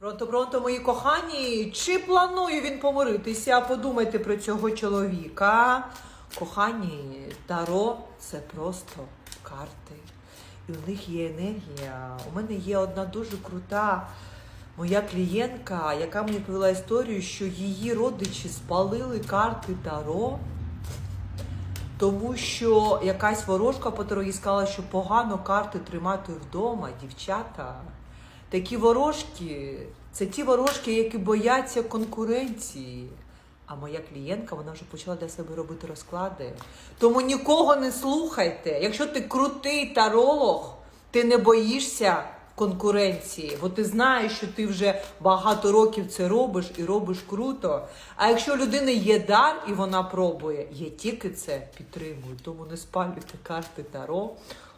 Пронто, пронто, мої кохані, чи планує він помиритися? Подумайте про цього чоловіка. Кохані, Таро це просто карти. І у них є енергія. У мене є одна дуже крута моя клієнтка, яка мені повела історію, що її родичі спалили карти Таро. Тому що якась ворожка по Таро їй сказала, що погано карти тримати вдома, дівчата. Такі ворожки це ті ворожки, які бояться конкуренції. А моя клієнтка вона вже почала для себе робити розклади. Тому нікого не слухайте. Якщо ти крутий таролог, ти не боїшся конкуренції, бо ти знаєш, що ти вже багато років це робиш і робиш круто. А якщо у людини є дар і вона пробує, я тільки це підтримую. Тому не спалюйте карти Таро.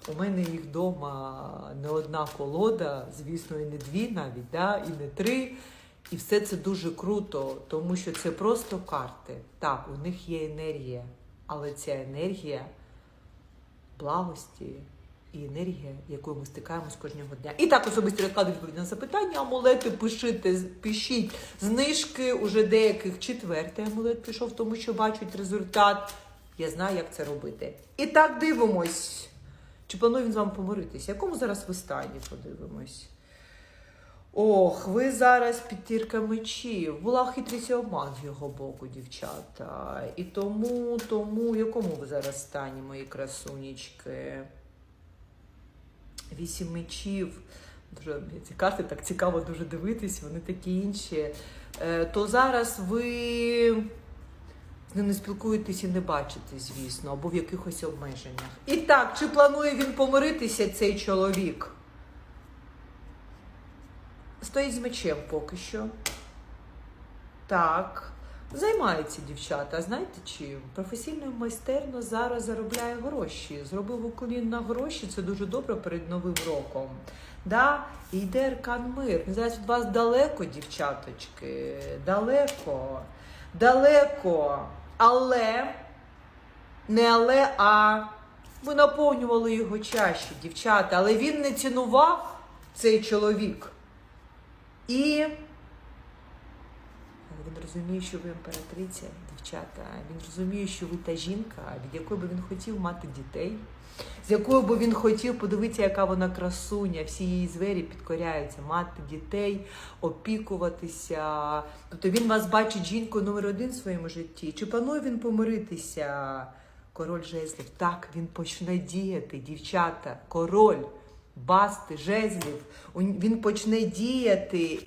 У мене їх вдома не одна колода, звісно, і не дві навіть, да? і не три. І все це дуже круто, тому що це просто карти. Так, у них є енергія, але ця енергія благості і енергія, якою ми стикаємось кожного дня. І так особисті розклади відповіді на запитання. Амулети пишите, пишіть знижки. Уже деяких четвертий амулет пішов, тому що бачать результат. Я знаю, як це робити. І так дивимось. Чи планує він з вами помиритися? Якому зараз ви стані? Подивимось. Ох, ви зараз підтірка мечів. Була хитрість і обман з його боку, дівчата. І тому, тому, в якому ви зараз стані, мої красунечки? Вісім мечів. Дуже ці карти так цікаво дуже дивитись, вони такі інші. Е, то зараз ви з ним не спілкуєтесь і не бачите, звісно, або в якихось обмеженнях. І так, чи планує він помиритися, цей чоловік? Стоїть з мечем поки що. Так. Займається дівчата. Знаєте чим? Професійно майстерно зараз заробляє гроші. Зробив уклін на гроші, це дуже добре перед Новим роком. Да? Йде Аркан Мир. Зараз від вас далеко, дівчаточки. Далеко. Далеко. Але не але, а ви наповнювали його чаще, дівчата. Але він не цінував цей чоловік. І він розуміє, що ви імператриця, дівчата. Він розуміє, що ви та жінка, від якої би він хотів мати дітей, з якою би він хотів подивитися, яка вона красуня, всі її звері підкоряються, мати дітей, опікуватися. Тобто він вас бачить жінкою номер один в своєму житті. Чи планує він помиритися? Король жезлів. Так, він почне діяти, дівчата. Король басти, жезлів. Він почне діяти.